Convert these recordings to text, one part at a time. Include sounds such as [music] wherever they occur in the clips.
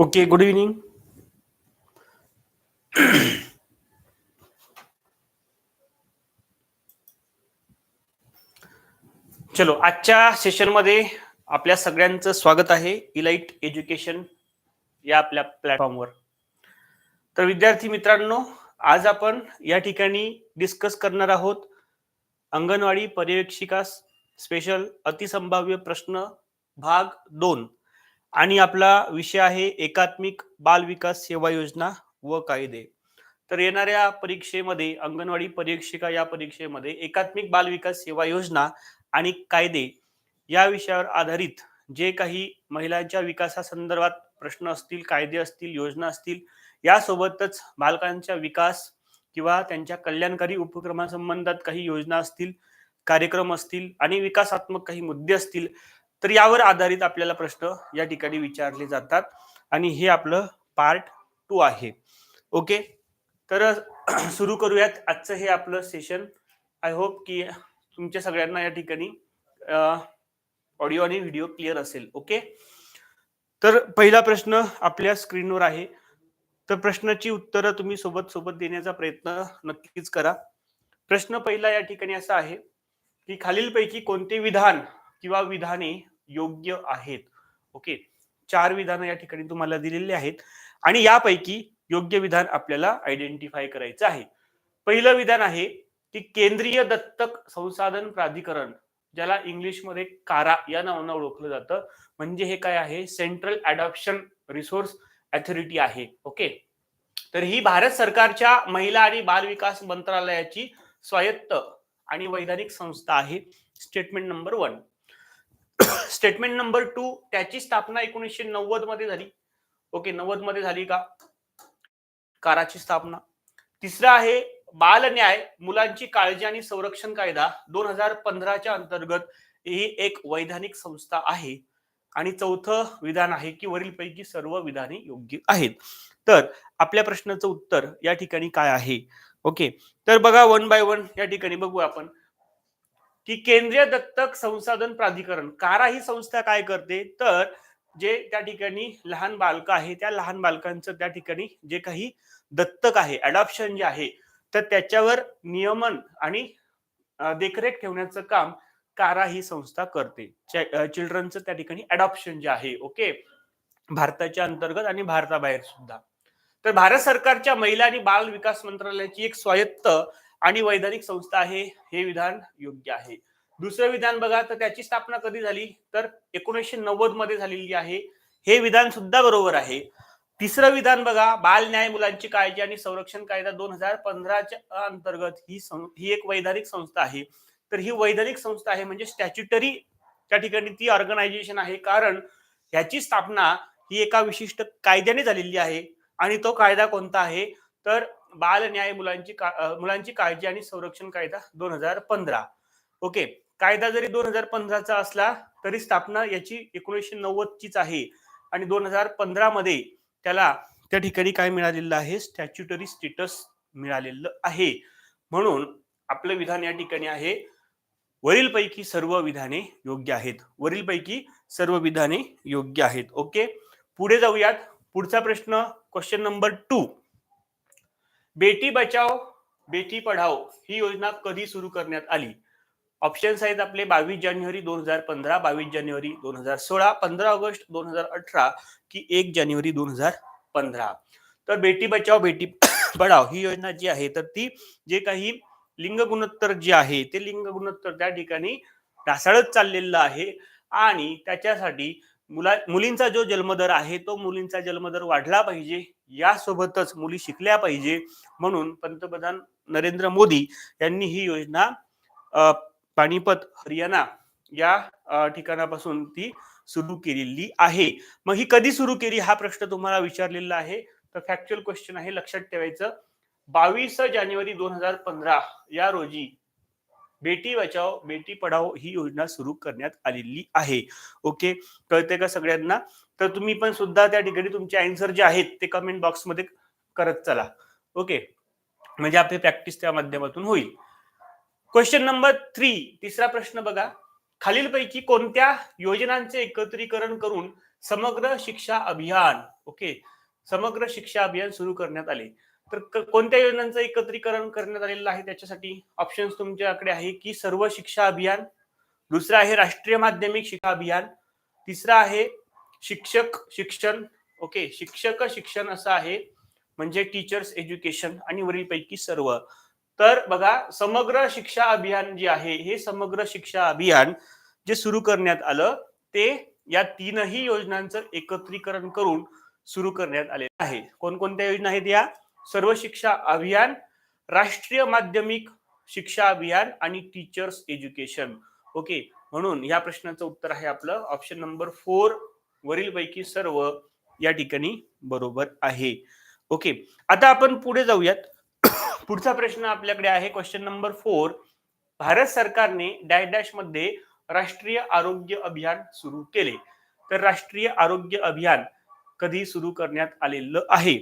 Okay good evening चलो आजच्या सेशनमध्ये आपल्या सगळ्यांचं स्वागत आहे इलाइट एज्युकेशन या आपल्या प्लॅटफॉर्मवर तर विद्यार्थी मित्रांनो आज आपण या ठिकाणी डिस्कस करणार आहोत अंगणवाडी पर्यवेक्षिका स्पेशल अतिसंभाव्य प्रश्न भाग दोन. आणि आपला विषय आहे एकात्मिक बाल विकास सेवा योजना व कायदे. तर येणाऱ्या परीक्षेमध्ये अंगणवाडी परीक्षिका या परीक्षेमध्ये एकात्मिक बाल विकास सेवा योजना आणि कायदे या विषयावर आधारित जे काही महिलांच्या विकासासंदर्भात प्रश्न असतील कायदे असतील योजना असतील यासोबतच बालकांच्या विकास किंवा त्यांच्या कल्याणकारी उपक्रमासंबंधात काही योजना असतील कार्यक्रम असतील आणि विकासात्मक काही मुद्दे असतील तर यावर आधारित आपल्याला प्रश्न या ठिकाणी विचारले जातात. आणि हे आपलं पार्ट टू आहे. ओके तर [clears throat] सुरू करूयात. आजचं हे आपलं सेशन आय होप की तुमच्या सगळ्यांना या ठिकाणी ऑडिओ आणि व्हिडिओ क्लिअर असेल. ओके तर पहिला प्रश्न आपल्या स्क्रीनवर आहे. तर प्रश्नाची उत्तरं तुम्ही सोबत सोबत देण्याचा प्रयत्न नक्कीच करा. प्रश्न पहिला या ठिकाणी असा आहे की खालीलपैकी कोणते विधान किंवा विधाने योग्य आहेत. ओके चार विधानं या ठिकाणी तुम्हाला दिलेली आहेत. आणि यापैकी योग्य विधान आपल्याला आयडेंटिफाय करायचं आहे. पहिलं विधान आहे की केंद्रीय दत्तक संसाधन प्राधिकरण ज्याला इंग्लिशमध्ये कारा या नावानं ओळखलं जातं. म्हणजे हे काय आहे? सेंट्रल अडॉप्शन रिसोर्स अथॉरिटी आहे. ओके तर ही भारत सरकारच्या महिला आणि बाल विकास मंत्रालयाची स्वायत्त आणि वैधानिक संस्था आहे. Statement number one statement number two त्याची स्थापना एकोणीसशे नव्वदमध्ये झाली. ओके नव्वदमध्ये झाली का? काराची स्थापना. तिसरा आहे बाल न्याय मुलांची काळजी आणि संरक्षण कायदा दोन हजार पंधराच्या अंतर्गत ही एक वैधानिक संस्था आहे. आणि चौथं विधान आहे की वरीलपैकी सर्व विधाने योग्य आहेत. तर आपल्या प्रश्नाचं उत्तर या ठिकाणी काय आहे? ओके तर बघा वन बाय वन या ठिकाणी बघू आपण. की केंद्रीय दत्तक संसाधन प्राधिकरण कारा ही संस्था काय करते? तर जे त्या ठिकाणी लहान बालक आहे त्या लहान बालकांचं त्या ठिकाणी जे काही दत्तक आहे अडॉप्शन जे आहे तर त्याच्यावर नियमन आणि देखरेख ठेवण्याचं काम कारा ही संस्था करते. चिल्ड्रनचं त्या ठिकाणी अडॉप्शन जे आहे ओके? भारताच्या अंतर्गत आणि भारताबाहेर सुद्धा. तर भारत सरकारच्या महिला आणि बाल विकास मंत्रालयाची एक स्वायत्त आणि वैधानिक संस्था आहे हे विधान योग्य आहे. दुसरं विधान बघा तर त्याची स्थापना कधी झाली? तर एकोणीसशे नव्वदमध्ये झालेली आहे. हे विधान सुद्धा बरोबर आहे. तिसरं विधान बघा बाल न्याय मुलांची काळजी आणि संरक्षण कायदा दोन हजार पंधराच्या अंतर्गत ही ही एक वैधानिक संस्था आहे. तर ही वैधानिक संस्था आहे म्हणजे स्टॅच्युटरी त्या ठिकाणी ती ऑर्गनायझेशन आहे. कारण ह्याची स्थापना ही एका विशिष्ट कायद्याने झालेली आहे आणि तो कायदा कोणता आहे? तर बाल न्याय मुलांची मुलांची काळजी आणि संरक्षण कायदा दोन हजार पंधरा. ओके. कायदा जरी दोन हजार पंधराचा असला तरी स्थापना याची एकोणीसशे नव्वद चीच आहे. आणि दोन हजार पंधरा मध्ये त्याला त्या ठिकाणी काय मिळालेलं आहे? स्टॅच्युटरी स्टेटस मिळालेलं आहे. म्हणून आपलं विधान या ठिकाणी आहे. वरीलपैकी सर्व विधाने योग्य आहेत. वरीलपैकी सर्व विधाने योग्य आहेत. ओके. पुढे जाऊयात. पुढचा प्रश्न क्वेश्चन नंबर टू बेटी बचाव बेटी पढाओ ही योजना कधी सुरू करण्यात आली? ऑप्शन्स आहेत आपले बावीस जानेवारी दोन हजार पंधरा बावीस जानेवारी दोन हजार सोळा पंधरा ऑगस्ट दोन हजार अठरा की एक जानेवारी दोन हजार पंधरा. तर बेटी बचाव बेटी [coughs] पढाव ही योजना जी आहे तर ती जे काही लिंग गुणोत्तर जे आहे ते लिंग गुणोत्तर त्या ठिकाणी ढासळत चाललेलं आहे आणि त्याच्यासाठी मुला मुलींचा जो जन्मदर आहे तो मुलींचा जन्मदर वाढला पाहिजे. यासोबतच मुली शिकल्या पाहिजे. म्हणून पंतप्रधान नरेंद्र मोदी यांनी ही योजना पानिपत हरियाणा या ठिकाणापासून ती सुरू केलेली आहे. मग ही कधी सुरू केली हा प्रश्न तुम्हाला विचारलेला आहे. तर फॅक्च्युअल क्वेश्चन आहे लक्षात ठेवायचं. बावीस जानेवारी दोन हजार पंधरा या रोजी बेटी बचाव बेटी पढाओ ही योजना सुरू करण्यात आलेली आहे. ओके? कळते का सगळ्यांना? तर तुम्ही पण सुद्धा त्या ठिकाणी तुमचे आन्सर जे आहेत ते कमेंट बॉक्समध्ये करत चला. ओके? म्हणजे आपली प्रॅक्टिस त्या माध्यमातून होईल. क्वेश्चन नंबर थ्री तिसरा प्रश्न बघा. खालीलपैकी कोणत्या योजनांचे एकत्रीकरण करून समग्र शिक्षा अभियान ओके? समग्र शिक्षा अभियान सुरू करण्यात आले. तर कोणत्या योजनांचं एकत्रीकरण करण्यात आलेलं आहे? त्याच्यासाठी ऑप्शन्स तुमच्याकडे आहे की सर्व शिक्षा अभियान दुसरं आहे राष्ट्रीय माध्यमिक शिक्षा अभियान तिसरं आहे शिक्षक शिक्षण. ओके शिक्षक शिक्षण असं आहे म्हणजे टीचर्स एज्युकेशन आणि वरीलपैकी सर्व. तर बघा समग्र शिक्षा अभियान जे आहे हे समग्र शिक्षा अभियान जे सुरू करण्यात आलं ते या तीनही योजनांचं एकत्रीकरण करून सुरू करण्यात आले आहे. कोणकोणत्या योजना आहेत या? सर्व शिक्षा अभियान राष्ट्रीय माध्यमिक शिक्षा अभियान आणि टीचर्स एज्युकेशन ओके म्हणून या प्रश्नाचं उत्तर आहे आपलं. ऑप्शन नंबर फोर वरील पैकी सर्व या ठिकाणी बरोबर आहे. ओके आता आपण पुढे जाऊयात. [coughs] पुढचा प्रश्न आपल्याकडे आहे. क्वेश्चन नंबर फोर भारत सरकारने डॅश डॅशमध्ये राष्ट्रीय आरोग्य अभियान सुरू केले. तर राष्ट्रीय आरोग्य अभियान कधी सुरू करण्यात आलेलं आहे?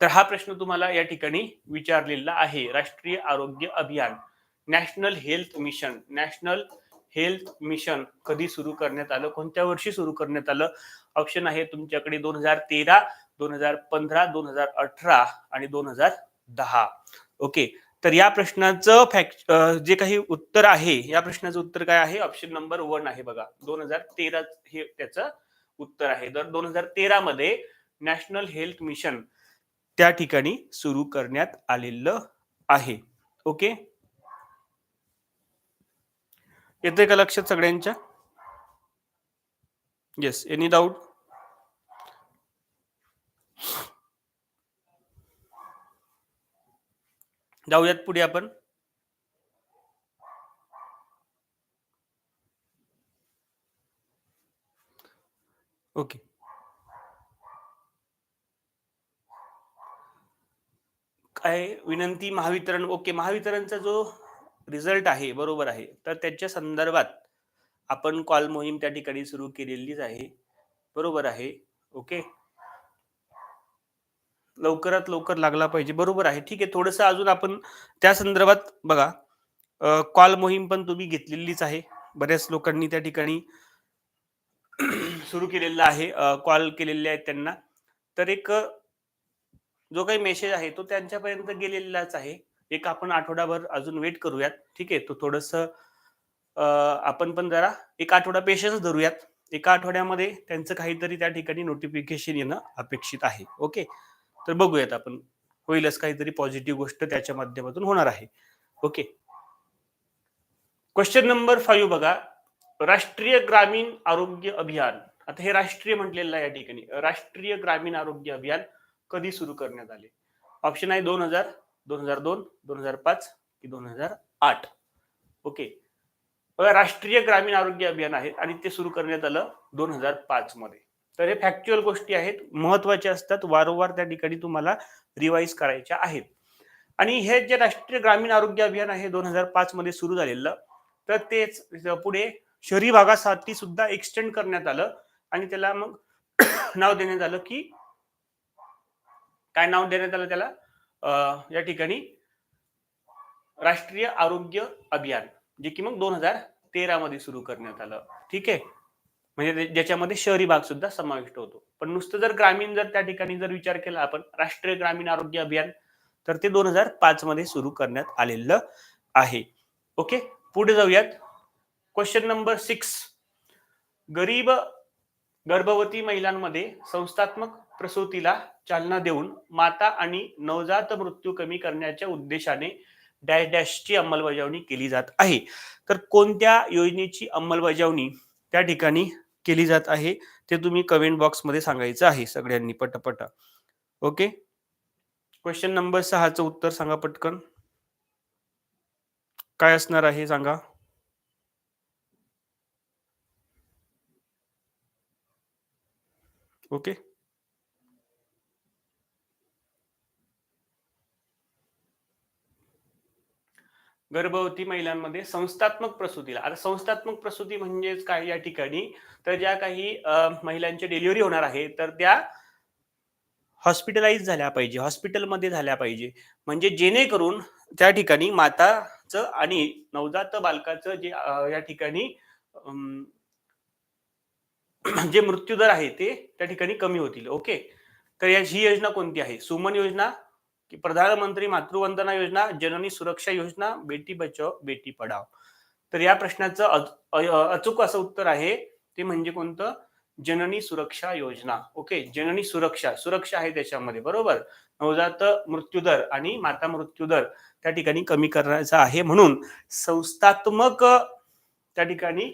तर हा प्रश्न तुम्हाला या ठिकाणी विचारलेला आहे. राष्ट्रीय आरोग्य अभियान national health mission national health mission कधी सुरू करण्यात आलं? कोणत्या वर्षी सुरू करण्यात आलं? ऑप्शन आहे तुमच्याकडे दोन हजार तेरा दोन हजार पंधरा दोन हजार अठरा आणि दोन हजार दहा. ओके तर या प्रश्नाचं फॅक्ट जे काही उत्तर आहे या प्रश्नाचं उत्तर काय आहे? ऑप्शन नंबर वन आहे बघा. दोन हजार तेरा हे त्याचं उत्तर आहे. तर दोन हजार तेरा मध्ये नॅशनल हेल्थ मिशन त्या ठिकाणी सुरू करण्यात आलेलं आहे. ओके येते का लक्षात सगळ्यांच्या? येस एनी डाऊट जाऊयात पुढे आपण. ओके आहे. विनंती महावितरण ओके. महावितरणचा जो रिझल्ट आहे बरोबर आहे. तर त्याच्या संदर्भात आपण कॉल मोहीम त्या ठिकाणी सुरू केलेलीच आहे. बरोबर आहे. ओके? लवकरात लवकर लागला पाहिजे. बरोबर आहे. ठीक आहे. थोडस अजून आपण त्या संदर्भात बघा. कॉल मोहीम पण तुम्ही घेतलेलीच आहे. बऱ्याच लोकांनी त्या ठिकाणी सुरू केलेला आहे. कॉल केलेले आहेत त्यांना. तर एक जो काही मेसेज आहे तो त्यांच्यापर्यंत गेलेलाच आहे. एक आपण आठवडाभर अजून वेट करूयात. ठीक आहे? तो थोडस आपण पण जरा एक आठवडा पेशन्स धरूयात. एका आठवड्यामध्ये त्यांचं काहीतरी त्या ठिकाणी नोटिफिकेशन येणं अपेक्षित आहे. ओके तर बघूयात आपण. होईलच काहीतरी पॉझिटिव्ह गोष्ट त्याच्या माध्यमातून होणार आहे. ओके क्वेश्चन नंबर फाईव्ह बघा. राष्ट्रीय ग्रामीण आरोग्य अभियान. आता हे राष्ट्रीय म्हटलेलं आहे या ठिकाणी. राष्ट्रीय ग्रामीण आरोग्य अभियान. कधी सुरू करण्यात आले? ऑप्शन आहे दोन हजार दोन हजार दोन दोन हजार पाच की दोन हजार आठ. ओके बघा राष्ट्रीय ग्रामीण आरोग्य अभियान आहे आणि ते सुरू करण्यात आलं दोन हजार पाच मध्ये. तर हे फॅक्च्युअल गोष्टी आहेत महत्त्वाच्या असतात वारंवार त्या ठिकाणी तुम्हाला रिवाईज करायच्या आहेत. आणि हे जे राष्ट्रीय ग्रामीण आरोग्य अभियान आहे दोन हजार पाच मध्ये सुरू झालेलं तर तेच पुढे शहरी भागासाठी सुद्धा एक्सटेंड करण्यात आलं आणि त्याला मग नाव देण्यात आलं की काय नाव देण्यात आलं त्याला? या ठिकाणी राष्ट्रीय आरोग्य अभियान जे की मग दोन हजार तेरा मध्ये सुरू करण्यात आलं. ठीक आहे? म्हणजे ज्याच्यामध्ये शहरी भाग सुद्धा समाविष्ट होतो. पण नुसतं जर ग्रामीण जर त्या ठिकाणी जर विचार केला आपण राष्ट्रीय ग्रामीण आरोग्य अभियान तर ते दोन हजार पाच मध्ये सुरू करण्यात आलेलं आहे. ओके? पुढे जाऊयात. क्वेश्चन नंबर सिक्स गरीब गर्भवती महिलांमध्ये संस्थात्मक प्रसूतीला चालना देऊन माता आणि नवजात मृत्यू कमी करण्याच्या उद्देशाने डॅश डॅशची अंमलबजावणी केली जात आहे. तर कोणत्या योजनेची अंमलबजावणी त्या ठिकाणी केली जात आहे ते तुम्ही कमेंट बॉक्समध्ये सांगायचं आहे सगळ्यांनी पटपट. ओके? क्वेश्चन नंबर सहाचं उत्तर सांगा पटकन. काय असणार आहे सांगा. ओके? गर्भवती महिलांमध्ये संस्थात्मक प्रसूतीला. आता संस्थात्मक प्रसूती म्हणजेच काय या ठिकाणी? तर ज्या काही महिलांची डिलिव्हरी होणार आहे तर त्या हॉस्पिटलाइज झाल्या पाहिजे हॉस्पिटलमध्ये झाल्या पाहिजे. म्हणजे जेणेकरून त्या ठिकाणी माताचं आणि नवजात बालकाचं जे या ठिकाणी जे मृत्यूदर आहे ते त्या ठिकाणी कमी होतील. ओके? तर या ही योजना कोणती आहे? सुमन योजना की प्रधानमंत्री मातृवंदना योजना जननी सुरक्षा योजना बेटी बचाव बेटी पढाव तर या प्रश्नाचं अचूक असं उत्तर आहे ते म्हणजे कोणतं? जननी सुरक्षा योजना. ओके? जननी सुरक्षा. सुरक्षा आहे त्याच्यामध्ये बरोबर? नवजात मृत्यूदर आणि माता मृत्यूदर त्या ठिकाणी कमी करायचा आहे म्हणून संस्थात्मक त्या ठिकाणी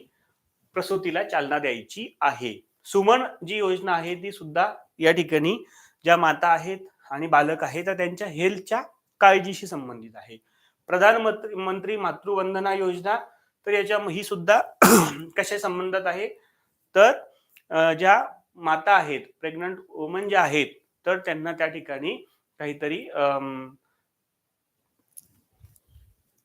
प्रसूतीला चालना द्यायची आहे. सुमन जी योजना आहे ती सुद्धा या ठिकाणी ज्या माता आहेत आणि बालक आहेत तर त्यांच्या हेल्थच्या काळजीशी संबंधित आहे. प्रधानमंत्री मंत्री मातृवंदना योजना तर याच्या ही सुद्धा [clears throat] कशा संबंधात आहे? तर ज्या माता आहेत प्रेग्नंट वुमन ज्या आहेत तर त्यांना त्या ठिकाणी काहीतरी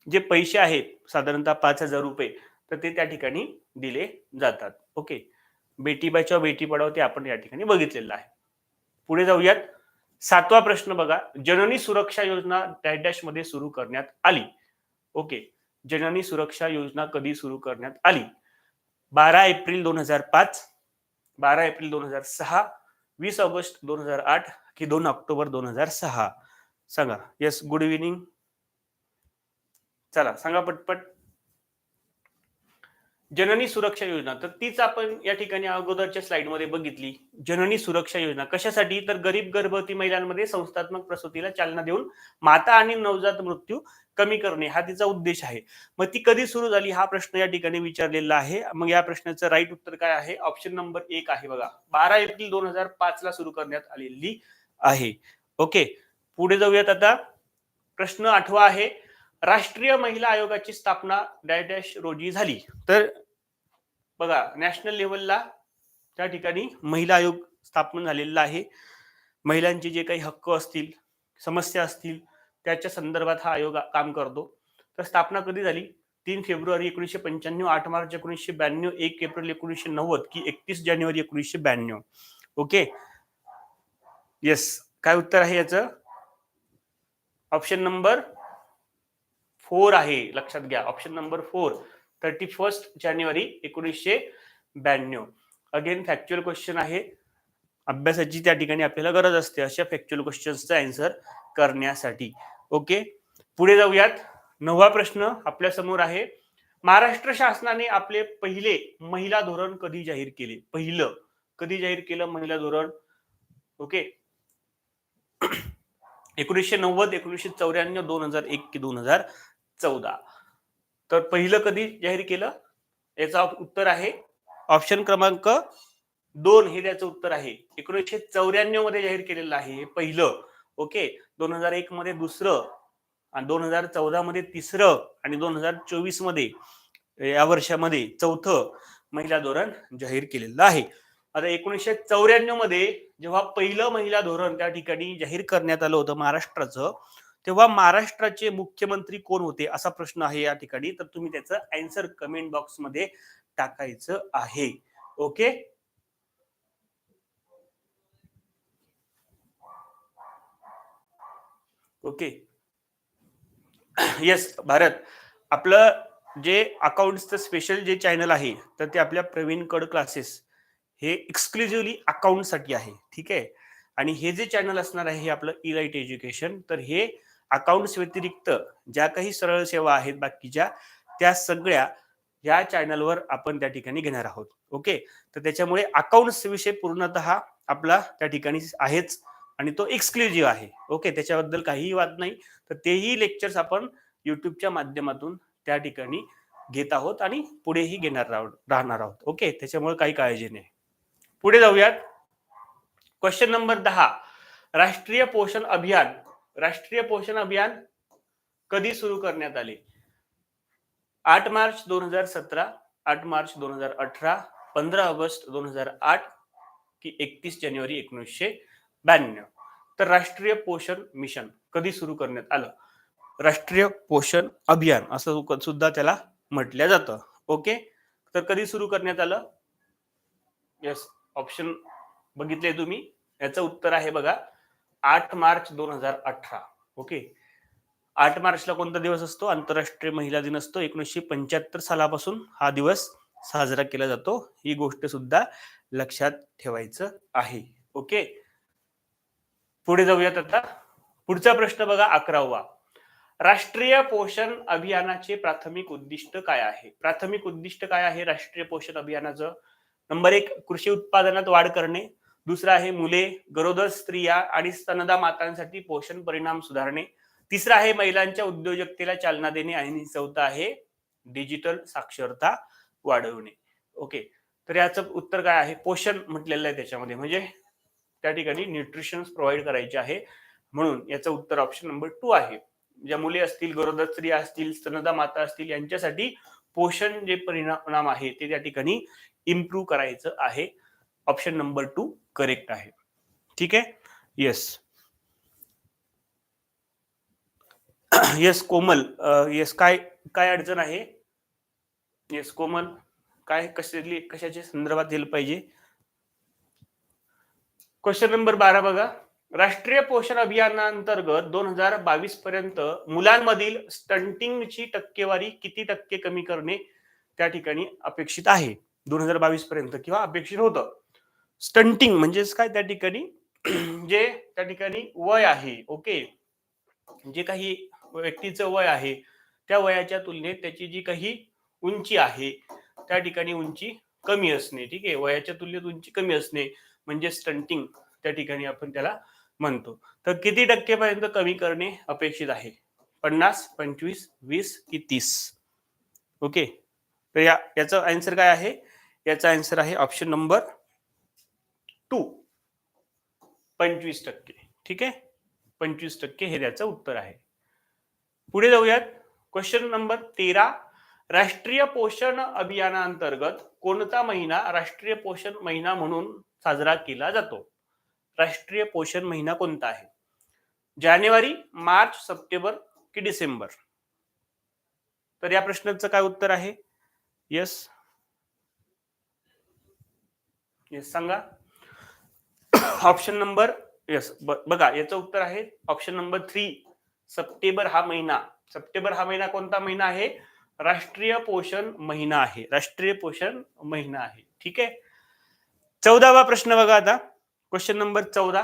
जे पैसे आहेत साधारणतः पाच हजार रुपये तर ते त्या ठिकाणी दिले जातात. ओके? बेटी बचाव बेटी पढाव ते आपण या ठिकाणी बघितलेलं आहे. पुढे जाऊयात. सातवा प्रश्न बघा. जननी सुरक्षा योजना डॅश डॅशमध्ये सुरू करण्यात आली. ओके. जननी सुरक्षा योजना कधी सुरू करण्यात आली? बारा एप्रिल दोन हजार पाच बारा एप्रिल दोन हजार सहा वीस ऑगस्ट दोन हजार आठ की दोन ऑक्टोबर दोन हजार सहा. सांगा. येस गुड इव्हिनिंग चला सांगा पटपट. जननी सुरक्षा योजना. तर तीच आपण या ठिकाणी अगोदरच्या स्लाइडमध्ये बघितली. जननी सुरक्षा योजना. कशासाठी? तर गरीब गर्भवती महिलांमध्ये संस्थात्मक प्रसूतीला चालना देऊन माता आणि नवजात मृत्यू कमी करणे हा तिचा उद्देश आहे. मग ती कधी सुरू झाली? हा प्रश्न या ठिकाणी विचारलेला आहे. मग या प्रश्नाचं राईट उत्तर काय आहे? ऑप्शन नंबर एक आहे बघा. बारा एप्रिल दोन हजार पाच ला सुरू करण्यात आलेली आहे. ओके पुढे जाऊयात आता. प्रश्न आठवा आहे. राष्ट्रीय महिला आयोगाची स्थापना डॅश डॅश रोजी झाली. तर बघा नॅशनल लेवलला त्या ठिकाणी महिला आयोग स्थापन झालेला आहे. महिलांचे जे काही हक्क असतील समस्या असतील त्याच्या संदर्भात हा आयोग काम करतो. तर स्थापना कधी झाली? तीन फेब्रुवारी एकोणीसशे पंच्याण्णव आठ मार्च एकोणीसशे ब्याण्णव एक एप्रिल एकोणीसशे नव्वद की एकतीस जानेवारी एकोणीसशे ब्याण्णव. ओके? येस काय उत्तर आहे याचं? ऑप्शन नंबर फोर आहे लक्षात घ्या. Option number four thirty first जानेवारी एकोणीसशे ब्याण्णव. अगेन फॅक्च्युअल क्वेश्चन आहे. अभ्यासाची त्या ठिकाणी आपल्याला गरज असते अशा फॅक्च्युअल क्वेश्चन्सचा आन्सर करण्यासाठी. ओके पुढे जाऊयात. नववा प्रश्न आपल्यासमोर आहे. महाराष्ट्र शासनाने आपले पहिले महिला धोरण कधी जाहीर केले? पहिलं. कधी जाहीर केलं महिला धोरण? ओके एकोणीसशे नव्वद एकोणीसशे चौऱ्याण्णव दोन हजार एक की दोन हजार चौदा. तर पहिलं कधी जाहीर केलं? याचा उत्तर आहे. ऑप्शन क्रमांक दोन हे त्याचं उत्तर आहे. एकोणीसशे चौऱ्याण्णवमध्ये जाहीर केलेलं आहे हे पहिलं. ओके दोन हजार एक मध्ये दुसरं आणि दोन हजार चौदा मध्ये तिसरं आणि दोन हजार चोवीसमध्ये या वर्षामध्ये चौथं महिला धोरण जाहीर केलेलं आहे. आता एकोणीसशे चौऱ्याण्णवमध्ये जेव्हा पहिलं महिला धोरण त्या ठिकाणी जाहीर करण्यात आलं होतं महाराष्ट्राचं तेव्हा महाराष्ट्राचे मुख्यमंत्री कोण होते असा प्रश्न आहे या ठिकाणी. तर तुम्ही त्याचं अँसर कमेंट बॉक्समध्ये टाकायचं आहे. Okay okay yes Bharat. आपलं जे अकाउंट्सचं स्पेशल जे चॅनल आहे तर ते आपल्या प्रवीण कड क्लासेस हे एक्सक्लुझिव्हली अकाउंटसाठी आहे. ठीक आहे? आणि हे जे चॅनल असणार आहे हे आपलं इलाइट एज्युकेशन तर हे अकाउंट्स व्यतिरिक्त ज्या काही सरळ सेवा आहेत बाकीच्या त्या सगळ्या या चॅनलवर आपण त्या ठिकाणी घेणार आहोत. ओके तर त्याच्यामुळे अकाउंट्स विषय पूर्णतः आपला त्या ठिकाणी आहेच आणि तो एक्सक्लुझिव्ह आहे. ओके त्याच्याबद्दल काहीही वाद नाही. तर तेही लेक्चर्स आपण युट्यूबच्या माध्यमातून त्या ठिकाणी घेत आहोत आणि पुढेही घेणार राहणार आहोत. ओके त्याच्यामुळे काही काळजी नाही. पुढे जाऊयात. क्वेश्चन नंबर दहा. राष्ट्रीय पोषण अभियान राष्ट्रीय पोषण अभियान कधी सुरू करण्यात आले? आठ मार्च दोन हजार सतरा आठ मार्च दोन हजार अठरा पंधरा ऑगस्ट दोन हजार आठ की एकतीस जानेवारी एकोणीसशे ब्याण्णव. तर राष्ट्रीय पोषण मिशन कधी सुरू करण्यात आलं? राष्ट्रीय पोषण अभियान असं सुद्धा त्याला म्हटलं जातं. ओके? तर कधी सुरू करण्यात आलं? येस ऑप्शन बघितले तुम्ही. याचं उत्तर आहे बघा. आठ मार्च दोन हजार अठरा. ओके? आठ मार्चला कोणता दिवस असतो? आंतरराष्ट्रीय महिला दिन असतो. एकोणीसशे पंच्याहत्तर सालापासून हा दिवस साजरा केला जातो. ही गोष्ट सुद्धा लक्षात ठेवायचं आहे. ओके? पुढे जाऊयात आता. पुढचा प्रश्न बघा अकरावा. राष्ट्रीय पोषण अभियानाचे प्राथमिक उद्दिष्ट काय आहे? प्राथमिक उद्दिष्ट काय आहे राष्ट्रीय पोषण अभियानाचं? नंबर एक कृषी उत्पादनात वाढ करणे. दुसरं आहे मुले गरोदर स्त्रिया आणि स्तनदा मातांसाठी पोषण परिणाम सुधारणे. तिसरं आहे महिलांच्या उद्योजकतेला चालना देणे आणि चौथं आहे डिजिटल साक्षरता वाढवणे. ओके तर याचं उत्तर काय आहे? पोषण म्हटलेलं आहे त्याच्यामध्ये. म्हणजे त्या ठिकाणी न्यूट्रिशन प्रोव्हाइड करायचे आहे. म्हणून याचं उत्तर ऑप्शन नंबर टू आहे. ज्या मुले असतील गरोदर स्त्रिया असतील स्तनदा माता असतील यांच्यासाठी पोषण जे परिणाम आहे ते त्या ठिकाणी इम्प्रूव्ह करायचं आहे. ऑप्शन नंबर टू करेक्ट आहे. ठीक आहे? येस येस कोमल. येस काय काय अडचण आहे? येस कोमल. काय कशातली कशाच्या संदर्भात दिलं पाहिजे? क्वेश्चन नंबर बारा बघा. राष्ट्रीय पोषण अभियानांतर्गत दोन हजार बावीस पर्यंत मुलांमधील स्टंटिंगची टक्केवारी किती टक्के कमी करणे त्या ठिकाणी अपेक्षित आहे? दोन हजार बावीस पर्यंत किंवा अपेक्षित होतं. स्टंटिंग म्हणजेच काय त्या ठिकाणी? [clears throat] जे त्या ठिकाणी वय आहे ओके? जे काही व्यक्तीचं वय आहे त्या वयाच्या तुलनेत त्याची जी काही उंची आहे त्या ठिकाणी उंची कमी असणे ठीक आहे? वयाच्या तुलनेत उंची कमी असणे म्हणजे स्टंटिंग त्या ठिकाणी आपण त्याला म्हणतो. तर किती टक्केपर्यंत कमी करणे अपेक्षित आहे? पन्नास पंचवीस वीस की तीस? ओके? तर या याचं आन्सर काय आहे? याचा आन्सर आहे ऑप्शन नंबर टू. पंचवीस टक्के. ठीक आहे? पंचवीस टक्के हे त्याचं उत्तर आहे. पुढे जाऊयात. क्वेश्चन नंबर तेरा. राष्ट्रीय पोषण अभियानांतर्गत कोणता महिना राष्ट्रीय पोषण महिना म्हणून साजरा केला जातो? राष्ट्रीय पोषण महिना कोणता आहे? जानेवारी मार्च सप्टेंबर की डिसेंबर? तर या प्रश्नाचं काय उत्तर आहे? येस येस सांगा. ऑप्शन नंबर येस बघा याचं उत्तर आहे ऑप्शन नंबर थ्री सप्टेंबर हा महिना. सप्टेंबर हा महिना कोणता महिना आहे? राष्ट्रीय पोषण महिना आहे. राष्ट्रीय पोषण महिना आहे. ठीक आहे? चौदावा प्रश्न बघा आता. क्वेश्चन नंबर चौदा.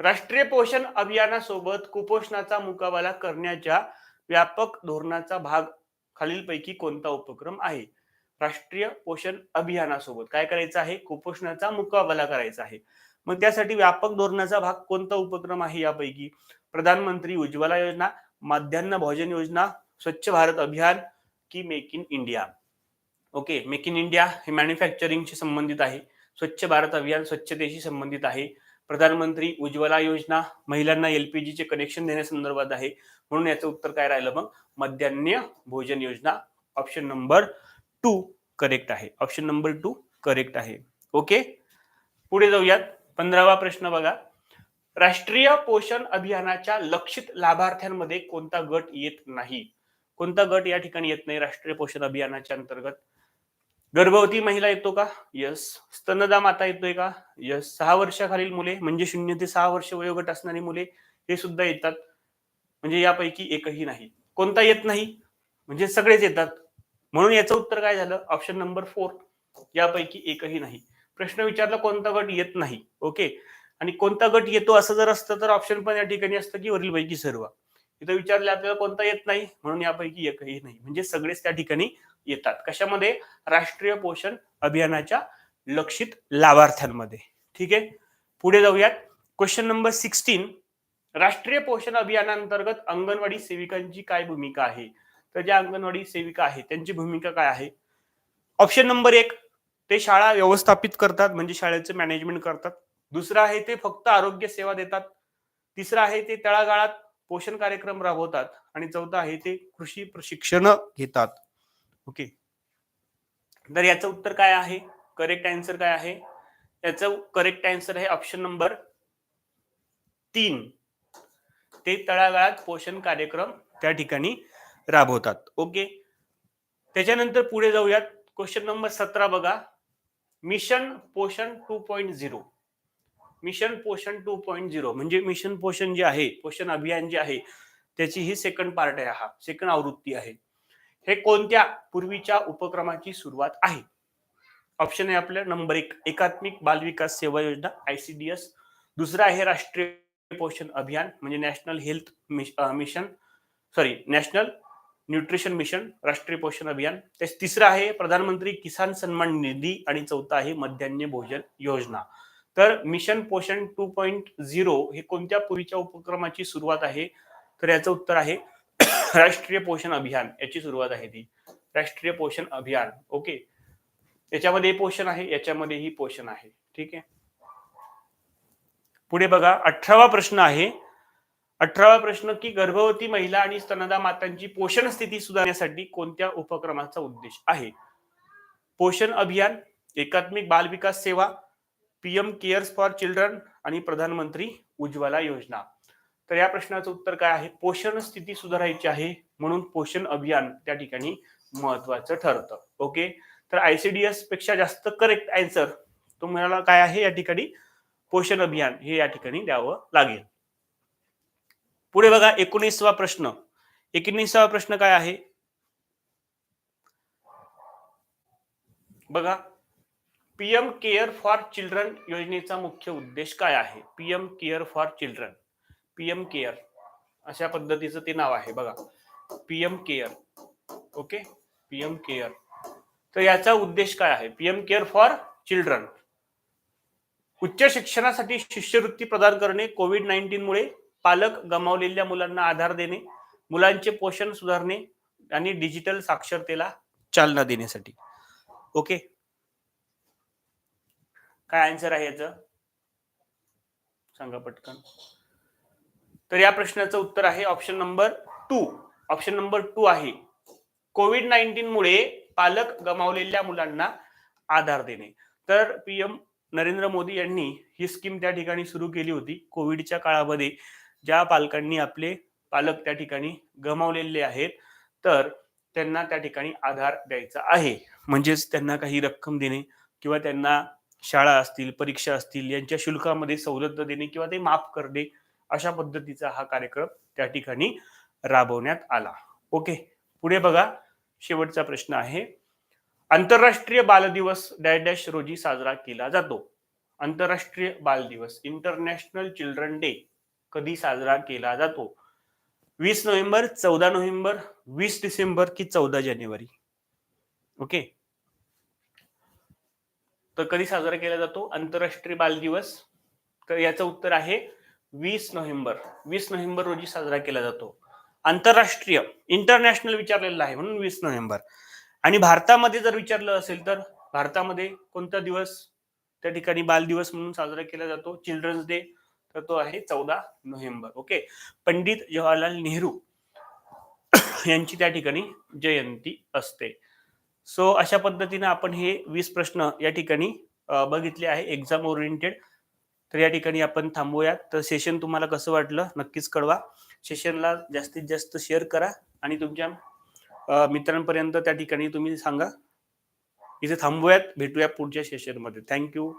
राष्ट्रीय पोषण अभियानासोबत कुपोषणाचा मुकाबला करण्याच्या व्यापक धोरणाचा भाग खालीलपैकी कोणता उपक्रम आहे? राष्ट्रीय पोषण अभियानासोबत काय करायचं आहे? कुपोषणाचा मुकाबला करायचा आहे. मग त्यासाठी व्यापक धोरणाचा भाग कोणता उपक्रम आहे यापैकी? प्रधानमंत्री उज्ज्वला योजना माध्यान्ह भोजन योजना स्वच्छ भारत अभियान की make in India? Okay make in India हे मॅन्युफॅक्चरिंगशी संबंधित आहे. स्वच्छ भारत अभियान स्वच्छतेशी संबंधित आहे. प्रधानमंत्री उज्ज्वला योजना महिलांना एलपीजीचे कनेक्शन देण्यासंदर्भात आहे. म्हणून याचं उत्तर काय राहिलं मग? मध्यान्ह भोजन योजना ऑप्शन नंबर टू करेक्ट आहे. ऑप्शन नंबर टू करेक्ट आहे. ओके? पुढे जाऊयात. पंधरावा प्रश्न बघा. राष्ट्रीय पोषण अभियानाच्या लक्षित लाभार्थ्यांमध्ये कोणता गट येत नाही? कोणता गट या ठिकाणी येत नाही राष्ट्रीय पोषण अभियानाच्या अंतर्गत? गर्भवती महिला येतो का? यस स्तनदा माता येतोय का? यस सहा वर्षाखालील मुले म्हणजे शून्य ते सहा वर्ष वयोगट असणारी मुले हे सुद्धा येतात. म्हणजे यापैकी एकही नाही. कोणता येत नाही? म्हणजे सगळेच येतात. म्हणून याचं उत्तर काय झालं? ऑप्शन नंबर फोर यापैकी एकही नाही. प्रश्न विचारला कोणता गट येत नाही ओके? आणि कोणता गट येतो असं जर असतं तर ऑप्शन पण या ठिकाणी असतं की वरील पैकी सर्व. इथं विचारले आपल्याला कोणता येत नाही म्हणून यापैकी एकही नाही. म्हणजे सगळेच त्या ठिकाणी येतात. कशामध्ये? राष्ट्रीय पोषण अभियानाच्या लक्षित लाभार्थ्यांमध्ये. ठीक आहे? पुढे जाऊयात. क्वेश्चन नंबर सिक्स्टीन राष्ट्रीय पोषण अभियानांतर्गत अंगणवाडी सेविकांची काय भूमिका आहे? तर ज्या अंगणवाडी सेविका आहे त्यांची भूमिका काय आहे? ऑप्शन नंबर एक. ते शाळा व्यवस्थापित करतात म्हणजे शाळेचं मॅनेजमेंट करतात. दुसरं आहे ते फक्त आरोग्य सेवा देतात. तिसरं आहे ते तळागाळात पोषण कार्यक्रम राबवतात. आणि चौथं आहे ते कृषी प्रशिक्षण घेतात. ओके. तर याचं उत्तर काय आहे? करेक्ट आन्सर काय आहे? याचं करेक्ट आन्सर आहे ऑप्शन नंबर तीन. ते तळागाळात पोषण कार्यक्रम त्या ठिकाणी राबवतात. ओके. त्याच्यानंतर पुढे जाऊयात. क्वेश्चन नंबर सतरा बघा. Mission Poshan two point zero. Mission Poshan two point zero म्हणजे मिशन पोषण जे आहे पोषण अभियान जे आहे त्याची ही सेकंड पार्ट आहे हा सेकंड आवृत्ती आहे. हे कोणत्या पूर्वीच्या उपक्रमाची सुरुवात आहे? ऑप्शन आहे आपल्या नंबर एक एकात्मिक बाल विकास सेवा योजना आयसीडीएस दुसरा आहे राष्ट्रीय पोषण अभियान म्हणजे national health mission sorry national nutrition mission राष्ट्रीय पोषण अभियान. त्यास तिसरं आहे प्रधानमंत्री किसान सन्मान निधी आणि चौथा आहे मध्यान्ह भोजन योजना. तर mission Poshan two point zero हे कोणत्या पूर्वीच्या उपक्रमाची सुरुवात आहे? तर याचं उत्तर आहे [coughs] राष्ट्रीय पोषण अभियान. याची सुरुवात आहे ती. राष्ट्रीय पोषण अभियान. ओके? याच्यामध्ये पोषण आहे याच्यामध्येही पोषण आहे. ठीक आहे? पुढे बघा अठरावा प्रश्न आहे अठरावा प्रश्न की गर्भवती महिला आणि स्तनदा मातांची पोषण स्थिती सुधारण्यासाठी कोणत्या उपक्रमाचा उद्देश आहे? पोषण अभियान एकात्मिक बाल विकास सेवा पीएम केअर्स फॉर चिल्ड्रन आणि प्रधानमंत्री उज्ज्वला योजना. तर या प्रश्नाचं उत्तर काय आहे? पोषण स्थिती सुधारायची आहे म्हणून पोषण अभियान त्या ठिकाणी महत्वाचं ठरतं. ओके? तर आयसीडीएसपेक्षा जास्त करेक्ट आन्सर तुम्हाला काय आहे या ठिकाणी? पोषण अभियान हे या ठिकाणी द्यावं लागेल. पुढे बघा एकोणीसवा प्रश्न. एकोणीसावा प्रश्न काय आहे? बघा पीएम केअर फॉर चिल्ड्रन योजनेचा मुख्य उद्देश काय आहे? PM care for children. PM care अशा पद्धतीचं ते नाव आहे. बघा PM care. Okay? PM care. तर याचा उद्देश काय आहे? PM care for children. उच्च शिक्षणासाठी शिष्यवृत्ती प्रदान करणे कोविड नाईन्टीन मुळे पालक गमावलेल्या मुलांना आधार देणे मुलांचे पोषण सुधारणे आणि डिजिटल साक्षरतेला चालना देण्यासाठी. ओके? काय आन्सर आहे याच? सांगा पटकन. तर या प्रश्नाचं उत्तर आहे option number two option number two आहे कोविड नाईन्टीन मुळे पालक गमावलेल्या मुलांना आधार देणे. तर पीएम नरेंद्र मोदी यांनी ही स्कीम त्या ठिकाणी सुरू केली होती कोविडच्या काळामध्ये. ज्या पालकांनी आपले पालक त्या ठिकाणी गमावलेले आहेत तर त्यांना त्या ठिकाणी आधार द्यायचा आहे. म्हणजेच त्यांना काही रक्कम देणे किंवा त्यांना शाळा असतील परीक्षा असतील यांच्या शुल्कामध्ये सवलत देणे किंवा ते माफ करणे अशा पद्धतीचा हा कार्यक्रम त्या ठिकाणी राबवण्यात आला. ओके पुढे बघा. शेवटचा प्रश्न आहे. आंतरराष्ट्रीय बाल दिवस डॅश डॅश रोजी साजरा केला जातो. आंतरराष्ट्रीय बाल दिवस इंटरनॅशनल चिल्ड्रन डे. कधी साजरा केला जातो? वीस नोव्हेंबर चौदा नोव्हेंबर वीस डिसेंबर की चौदा जानेवारी. ओके? तर कधी साजरा केला जातो? आंतरराष्ट्रीय बाल दिवस. तर याचं उत्तर आहे वीस नोव्हेंबर. वीस नोव्हेंबर रोजी साजरा केला जातो. आंतरराष्ट्रीय इंटरनॅशनल विचारलेलं आहे म्हणून वीस नोव्हेंबर. आणि भारतामध्ये जर विचारलं असेल तर भारतामध्ये कोणता दिवस? त्या ठिकाणी बाल दिवस म्हणून साजरा केला जातो. चिल्ड्रन्स डे तर तो आहे चौदा नोव्हेंबर. ओके? पंडित जवाहरलाल नेहरू यांची त्या ठिकाणी जयंती असते. सो अशा पद्धतीने आपण हे वीस प्रश्न या ठिकाणी बघितले आहे. एक्झाम ओरिएंटेड तर या ठिकाणी आपण थांबूयात. तर सेशन तुम्हाला कसं वाटलं नक्कीच कळवा. सेशनला जास्तीत जास्त शेअर करा आणि तुमच्या मित्रांपर्यंत त्या ठिकाणी तुम्ही सांगा. इथे थांबूयात. भेटूया पुढच्या सेशनमध्ये थँक्यू